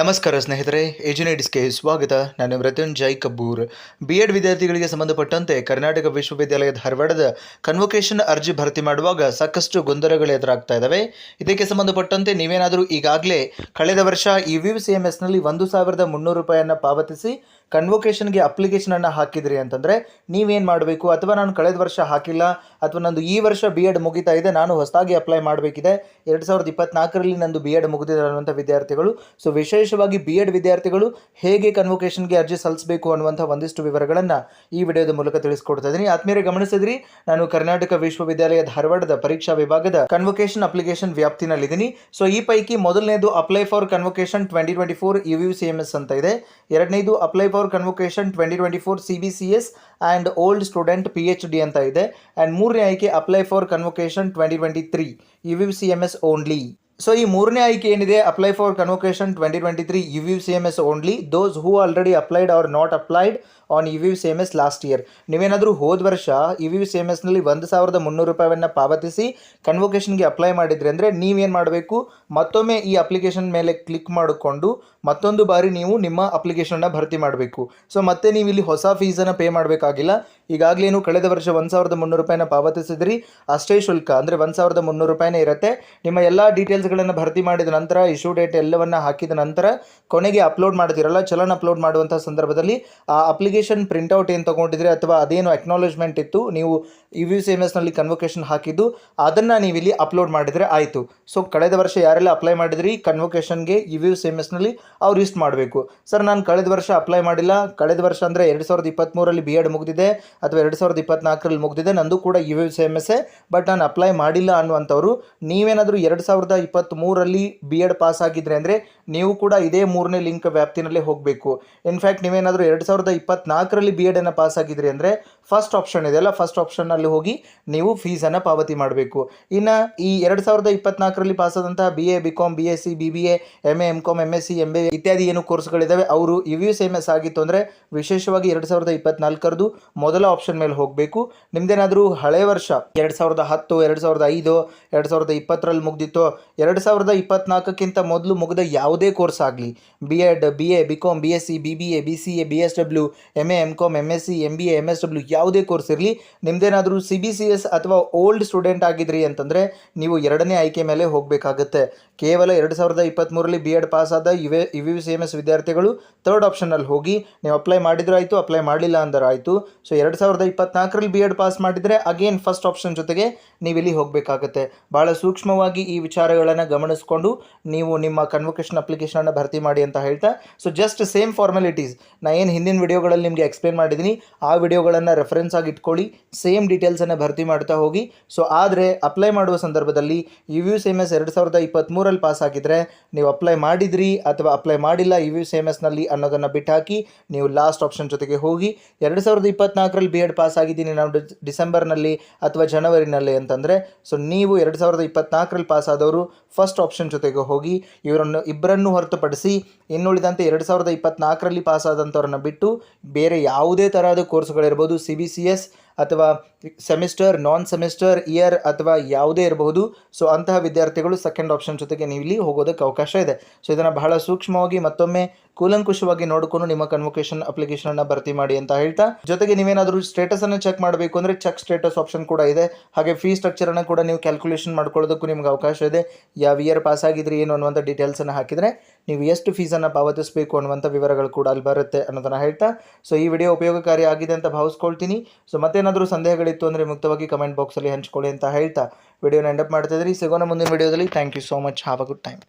ನಮಸ್ಕಾರ ಸ್ನೇಹಿತರೆ ಎಜುನೇಟ್ಸ್ಗೆ ಸ್ವಾಗತ. ನಾನು ಮೃತ್ಯುಂಜಯ್ ಕಬ್ಬೂರ್. ಬಿ ಎಡ್ ವಿದ್ಯಾರ್ಥಿಗಳಿಗೆ ಸಂಬಂಧಪಟ್ಟಂತೆ ಕರ್ನಾಟಕ ವಿಶ್ವವಿದ್ಯಾಲಯ ಧಾರವಾಡದ ಕನ್ವೊಕೇಶನ್ ಅರ್ಜಿ ಭರ್ತಿ ಮಾಡುವಾಗ ಸಾಕಷ್ಟು ಗೊಂದಲಗಳು ಎದುರಾಗ್ತಾ ಇದ್ದಾವೆ. ಇದಕ್ಕೆ ಸಂಬಂಧಪಟ್ಟಂತೆ ನೀವೇನಾದರೂ ಈಗಾಗಲೇ ಕಳೆದ ವರ್ಷ ಇ ವಿ ಸಿ ಎಂ ಎಸ್ನಲ್ಲಿ ಒಂದು ಸಾವಿರದ ಮುನ್ನೂರು ರೂಪಾಯಿಯನ್ನು ಪಾವತಿಸಿ ಕನ್ವೊಕೇಶನ್ಗೆ ಅಪ್ಲಿಕೇಶನನ್ನು ಹಾಕಿದ್ರಿ ಅಂತಂದರೆ ನೀವೇನು ಮಾಡಬೇಕು? ಅಥವಾ ನಾನು ಕಳೆದ ವರ್ಷ ಹಾಕಿಲ್ಲ, ಅಥವಾ ನಂದು ಈ ವರ್ಷ ಬಿ ಎಡ್ ಮುಗಿತಾ ಇದೆ, ನಾನು ಹೊಸದಾಗಿ ಅಪ್ಲೈ ಮಾಡಬೇಕಿದೆ. ಎರಡು ಸಾವಿರದ ಇಪ್ಪತ್ನಾಲ್ಕರಲ್ಲಿ ನಂದು ಬಿ ಎಡ್ ಮುಗಿದಿದೆ ಅನ್ನುವಂಥ ವಿದ್ಯಾರ್ಥಿಗಳು. ಸೊ ವಿಶೇಷವಾಗಿ ಬಿ ಎಡ್ ವಿದ್ಯಾರ್ಥಿಗಳು ಹೇಗೆ ಕನ್ವೊಕೇಶನ್ಗೆ ಅರ್ಜಿ ಸಲ್ಲಿಸಬೇಕು ಅನ್ನುವಂಥ ಒಂದಿಷ್ಟು ವಿವರಗಳನ್ನು ಈ ವಿಡಿಯೋದ ಮೂಲಕ ತಿಳಿಸ್ಕೊಡ್ತಾ ಇದ್ದೀನಿ. ಆತ್ಮೀಯರೇ ಗಮನಿಸಿದ್ರಿ, ನಾನು ಕರ್ನಾಟಕ ವಿಶ್ವವಿದ್ಯಾಲಯ ಧಾರವಾಡದ ಪರೀಕ್ಷಾ ವಿಭಾಗದ ಕನ್ವೊಕೇಶನ್ ಅಪ್ಲಿಕೇಶನ್ ವ್ಯಾಪ್ತಿನಲ್ಲಿದ್ದೀನಿ. ಸೊ ಈ ಪೈಕಿ ಮೊದಲನೇದು apply for convocation twenty twenty four U U C M S ಅಂತ ಇದೆ. ಎರಡನೇದು apply for convocation twenty twenty four C B C S and old student P H D ಅಂತ ಇದೆ. ಆ್ಯಂಡ್ ಮೂರನೇ ಆಯ್ಕೆ apply for convocation twenty twenty three U V C M S only so ಈ ಮೂರನೇ ಆಯ್ಕೆ ಏನಿದೆ? Apply for convocation twenty twenty three U U C M S only those who already applied or not applied on U V C M S last year ನೀವೇನಾದರೂ ಹೋದ ವರ್ಷ U V C M ಎಸ್ನಲ್ಲಿ ಒಂದು ಸಾವಿರದ ಮುನ್ನೂರು ರೂಪಾಯಿಯನ್ನು ಪಾವತಿಸಿ ಕನ್ವೊಕೇಶನ್ಗೆ apply ಮಾಡಿದ್ರಿ ಅಂದರೆ ನೀವೇನು ಮಾಡಬೇಕು? ಮತ್ತೊಮ್ಮೆ ಈ ಅಪ್ಲಿಕೇಶನ್ ಮೇಲೆ ಕ್ಲಿಕ್ ಮಾಡಿಕೊಂಡು ಮತ್ತೊಂದು ಬಾರಿ ನೀವು ನಿಮ್ಮ ಅಪ್ಲಿಕೇಶನ್ನ ಭರ್ತಿ ಮಾಡಬೇಕು. ಸೊ ಮತ್ತೆ ನೀವು ಇಲ್ಲಿ ಹೊಸ ಫೀಸನ್ನು ಪೇ ಮಾಡಬೇಕಾಗಿಲ್ಲ. ಈಗಾಗಲೇ ಕಳೆದ ವರ್ಷ ಒಂದು ಸಾವಿರದ ಮುನ್ನೂರು ರೂಪಾಯಿನ ಪಾವತಿಸಿದ್ರಿ. ಅಷ್ಟೇ ಶುಲ್ಕ, ಅಂದರೆ ಒಂದು ಸಾವಿರದ ಮುನ್ನೂರು ರೂಪಾಯಿನೇ ಇರುತ್ತೆ. ನಿಮ್ಮ ಎಲ್ಲ ಡೀಟೇಲ್ಸ್ಗಳನ್ನು ಭರ್ತಿ ಮಾಡಿದ ನಂತರ, ಇಶ್ಯೂ ಡೇಟ್ ಎಲ್ಲವನ್ನು ಹಾಕಿದ ನಂತರ ಕೊನೆಗೆ ಅಪ್ಲೋಡ್ ಮಾಡ್ತೀರಲ್ಲ, ಚಲನ್ ಅಪ್ಲೋಡ್ ಮಾಡುವಂಥ ಸಂದರ್ಭದಲ್ಲಿ ಆ ಅಪ್ಲಿಕೇಶನ್ ಪ್ರಿಂಟೌಟ್ ಏನು ತೊಗೊಂಡಿದ್ರೆ ಅಥವಾ ಅದೇನು ಅಕ್ನಾಲೇಜ್ಮೆಂಟ್ ಇತ್ತು, ನೀವು ಯು ವಿ ಸಿ ಎಂ ಎಸ್ನಲ್ಲಿ ಕನ್ವೊಕೇಶನ್ ಹಾಕಿದ್ದು, ಅದನ್ನು ನೀವು ಇಲ್ಲಿ ಅಪ್ಲೋಡ್ ಮಾಡಿದರೆ ಆಯಿತು. ಸೊ ಕಳೆದ ವರ್ಷ ಯಾರೆಲ್ಲ ಅಪ್ಲೈ ಮಾಡಿದ್ರಿ ಕನ್ವೊಕೇಶನ್ಗೆ ಯು ವಿ ಸಿ ಎಂ ಎಸ್ನಲ್ಲಿ ಅವ್ರು ಇಸ್ಟ್ ಮಾಡಬೇಕು. ಸರ್ ನಾನು ಕಳೆದ ವರ್ಷ ಅಪ್ಲೈ ಮಾಡಿಲ್ಲ. ಕಳೆದ ವರ್ಷ ಅಂದರೆ ಎರಡು ಸಾವಿರದ ಇಪ್ಪತ್ತ್ಮೂರಲ್ಲಿ ಬಿ ಎಡ್ ಮುಗಿದಿದೆ, ಅಥವಾ ಎರಡು ಸಾವಿರದ ಇಪ್ಪತ್ನಾಲ್ಕರಲ್ಲಿ ಮುಗಿದಿದೆ, ನಂದು ಕೂಡ E V C M S but ನಾನು ಅಪ್ಲೈ ಮಾಡಿಲ್ಲ ಅನ್ನುವಂಥವ್ರು, ನೀವೇನಾದರೂ ಎರಡು ಸಾವಿರದ ಇಪ್ಪತ್ತ್ಮೂರಲ್ಲಿ ಬಿ ಎಡ್ ಪಾಸ್ ಆಗಿದ್ರೆ ಅಂದರೆ ನೀವು ಕೂಡ ಇದೇ ಮೂರನೇ ಲಿಂಕ್ ವ್ಯಾಪ್ತಿನಲ್ಲೇ ಹೋಗಬೇಕು. ಇನ್ಫ್ಯಾಕ್ಟ್ ನೀವೇನಾದರೂ ಎರಡು ಸಾವಿರದ ಇಪ್ಪತ್ನಾಲ್ಕರಲ್ಲಿ ಬಿ ಎಡನ್ನು ಪಾಸ್ ಆಗಿದ್ರಿ ಅಂದರೆ ಫಸ್ಟ್ ಆಪ್ಷನ್ ಇದೆಯಲ್ಲ ಫಸ್ಟ್ ಆಪ್ಷನ್ನಲ್ಲಿ ಹೋಗಿ ನೀವು ಫೀಸನ್ನು ಪಾವತಿ ಮಾಡಬೇಕು. ಇನ್ನು ಈ ಎರಡು ಸಾವಿರದ ಇಪ್ಪತ್ನಾಲ್ಕರಲ್ಲಿ ಪಾಸಾದಂತಹ B A B com B S C B B A M A M com M S C M B ಇತ್ಯಾದಿ ಏನು ಕೋರ್ಸ್ಗಳಿದ್ದಾವೆ ಅವರು U U C M S ಆಗಿತ್ತು ಅಂದರೆ ವಿಶೇಷವಾಗಿ ಎರಡು ಸಾವಿರದ ಇಪ್ಪತ್ನಾಲ್ಕರದು ಮೊದಲ ಆಪ್ಷನ್ ಮೇಲೆ ಹೋಗಬೇಕು. ನಿಮ್ದೇನಾದರೂ ಹಳೆ ವರ್ಷ, ಎರಡು ಸಾವಿರದ ಹತ್ತು, ಎರಡು ಸಾವಿರದ ಐದು, ಎರಡು ಸಾವಿರದ ಇಪ್ಪತ್ತರಲ್ಲಿ ಮುಗ್ದಿತ್ತು, ಎರಡು ಸಾವಿರದ ಇಪ್ಪತ್ನಾಲ್ಕಕ್ಕಿಂತ ಮೊದಲು ಮುಗಿದ ಯಾವುದೇ ಕೋರ್ಸ್ ಆಗಲಿ. B Ed B A B Com B S C B B A B C A B S W M A M Com M S C M B A M S W ಯಾವುದೇ course ಇರಲಿ. ನಿಮ್ದೇನಾದರೂ C B C S ಅಥವಾ old student ಆಗಿದ್ರಿ ಅಂತಂದರೆ ನೀವು ಎರಡನೇ ಆಯ್ಕೆ ಮೇಲೆ ಹೋಗಬೇಕಾಗತ್ತೆ. ಕೇವಲ ಎರಡು ಸಾವಿರದ ಇಪ್ಪತ್ತ್ಮೂರರಲ್ಲಿ ಬಿ ಎಡ್ ಪಾಸ್ ಆದ A U C M S ವಿದ್ಯಾರ್ಥಿಗಳು ತರ್ಡ್ ಆಪ್ಷನಲ್ಲಿ ಹೋಗಿ, ನೀವು ಅಪ್ಲೈ ಮಾಡಿದ್ರೆ ಆಯಿತು ಅಪ್ಲೈ ಮಾಡಲಿಲ್ಲ ಅಂದರೆ ಆಯಿತು. ಸೊ ಎರಡು ಸಾವಿರದ ಇಪ್ಪತ್ನಾಲ್ಕರಲ್ಲಿ ಬಿ ಎಡ್ ಪಾಸ್ ಮಾಡಿದರೆ ಅಗೇನ್ ಫಸ್ಟ್ ಆಪ್ಷನ್ ಜೊತೆಗೆ ನೀವು ಇಲ್ಲಿ ಹೋಗಬೇಕಾಗತ್ತೆ. ಭಾಳ ಸೂಕ್ಷ್ಮವಾಗಿ ಈ ವಿಚಾರಗಳನ್ನು ಗಮನಿಸ್ಕೊಂಡು ನೀವು ನಿಮ್ಮ ಕನ್ವೊಕೇಶನ್ ಅಪ್ಲಿಕೇಶನನ್ನು ಭರ್ತಿ ಮಾಡಿ ಅಂತ ಹೇಳ್ತಾ ಸೊ ಜಸ್ಟ್ ಸೇಮ್ ಫಾರ್ಮಾಲಿಟೀಸ್ ನಾ ಏನು ಹಿಂದಿನ ವಿಡಿಯೋಗಳಲ್ಲಿ ನಿಮಗೆ ಎಕ್ಸ್ಪ್ಲೇನ್ ಮಾಡಿದ್ದೀನಿ ಆ ವಿಡಿಯೋಗಳನ್ನು ರೆಫರೆನ್ಸ್ ಆಗಿ ಇಟ್ಕೊಳ್ಳಿ ಸೇಮ್ ಡೀಟೇಲ್ಸನ್ನು ಭರ್ತಿ ಮಾಡ್ತಾ ಹೋಗಿ. ಸೊ ಆದರೆ ಅಪ್ಲೈ ಮಾಡುವ ಸಂದರ್ಭದಲ್ಲಿ U U C M S ಎರಡು ಸಾವಿರದ ಇಪ್ಪತ್ತ್ಮೂರಲ್ಲಿ ಪಾಸ್ ಆಗಿದ್ದರೆ ನೀವು ಅಪ್ಲೈ ಮಾಡಿದ್ರಿ ಅಥವಾ ಅಪ್ಲೈ ಮಾಡಿಲ್ಲ ಯು ಯು ಸಿ ಎಂ ಎಸ್ನಲ್ಲಿ ಅನ್ನೋದನ್ನು ಬಿಟ್ಟಾಕಿ, ನೀವು ಲಾಸ್ಟ್ ಆಪ್ಷನ್ ಜೊತೆಗೆ ಹೋಗಿ, ಎರಡು ಸಾವಿರದ ಇಪ್ಪತ್ತ್ನಾಲ್ಕರಲ್ಲಿ ಬಿ ಎಡ್ ಪಾಸ್ ಆಗಿದ್ದೀನಿ ನಾವು ಡಿಸೆಂಬರ್ನಲ್ಲಿ ಅಥವಾ ಜನವರಿನಲ್ಲಿ ಅಂತಂದರೆ ಸೊ ನೀವು ಎರಡು ಸಾವಿರದ ಇಪ್ಪತ್ತ್ನಾಲ್ಕರಲ್ಲಿ ಪಾಸ್ ಆದವರು ಫಸ್ಟ್ ಆಪ್ಷನ್ ಜೊತೆಗೆ ಹೋಗಿ, ಇವರನ್ನು ಇಬ್ಬರನ್ನು ಹೊರತುಪಡಿಸಿ ಇನ್ನುಳಿದಂತೆ ಎರಡು ಸಾವಿರದ ಇಪ್ಪತ್ತ್ನಾಲ್ಕರಲ್ಲಿ ಪಾಸಾದಂಥವ್ರನ್ನ ಬಿಟ್ಟು ಬೇರೆ ಯಾವುದೇ ತರಹದ ಕೋರ್ಸ್ಗಳಿರ್ಬೋದು, ಸಿ ಬಿ ಸಿ ಎಸ್ ಅಥವಾ ಸೆಮಿಸ್ಟರ್ ನಾನ್ ಸೆಮಿಸ್ಟರ್ ಇಯರ್ ಅಥವಾ ಯಾವುದೇ ಇರಬಹುದು. ಸೊ ಅಂತಹ ವಿದ್ಯಾರ್ಥಿಗಳು ಸೆಕೆಂಡ್ ಆಪ್ಷನ್ ಜೊತೆಗೆ ನೀವು ಇಲ್ಲಿ ಹೋಗೋದಕ್ಕೆ ಅವಕಾಶ ಇದೆ. ಸೊ ಇದನ್ನು ಬಹಳ ಸೂಕ್ಷ್ಮವಾಗಿ ಮತ್ತೊಮ್ಮೆ ಕೂಲಂಕುಷವಾಗಿ ನೋಡಿಕೊಂಡು ನಿಮ್ಮ ಕನ್ವೊಕೇಶನ್ ಅಪ್ಲಿಕೇಶನ್ ಭರ್ತಿ ಮಾಡಿ ಅಂತ ಹೇಳ್ತಾ, ಜೊತೆಗೆ ನೀವೇನಾದರೂ ಸ್ಟೇಟಸ್ ಅನ್ನು ಚೆಕ್ ಮಾಡಬೇಕು ಅಂದರೆ ಚೆಕ್ ಸ್ಟೇಟಸ್ ಆಪ್ಷನ್ ಕೂಡ ಇದೆ. ಹಾಗೆ ಫೀ ಸ್ಟ್ರಕ್ಚರ್ ಅನ್ನು ಕೂಡ ನೀವು ಕ್ಯಾಲ್ಕುಲೇಷನ್ ಮಾಡ್ಕೊಳ್ಳೋದಕ್ಕೂ ನಿಮ್ಗೆ ಅವಕಾಶ ಇದೆ. ಯಾವ ಇಯರ್ ಪಾಸ್ ಆಗಿದ್ರಿ, ಏನು ಅನ್ನುವಂಥ ಡೀಟೇಲ್ಸ್ ಅನ್ನು ಹಾಕಿದರೆ ನೀವು ಎಷ್ಟು ಫೀಸನ್ನು ಪಾವತಿಸಬೇಕು ಅನ್ನುವಂಥ ವಿವರಗಳು ಕೂಡ ಅಲ್ಲಿ ಬರುತ್ತೆ ಅನ್ನೋದನ್ನು ಹೇಳ್ತಾ ಸೊ ಈ ವಿಡಿಯೋ ಉಪಯೋಗಕಾರಿ ಆಗಿದೆ ಅಂತ ಭಾವಿಸ್ಕೊಳ್ತೀನಿ. ಸೊ ಮತ್ತೇನಾದರೂ ಸಂದೇಹಗಳಿತ್ತು ಅಂದರೆ ಮುಕ್ತವಾಗಿ ಕಮೆಂಟ್ ಬಾಕ್ಸಲ್ಲಿ ಹಂಚ್ಕೊಳ್ಳಿ ಅಂತ ಹೇಳ್ತಾ ವಿಡಿಯೋನ ಎಂಡಪ್ ಮಾಡ್ತಿದ್ರಿ ಸಿಗೋಣ ಮುಂದಿನ ವಿಡಿಯೋದಲ್ಲಿ thank you so much have a good time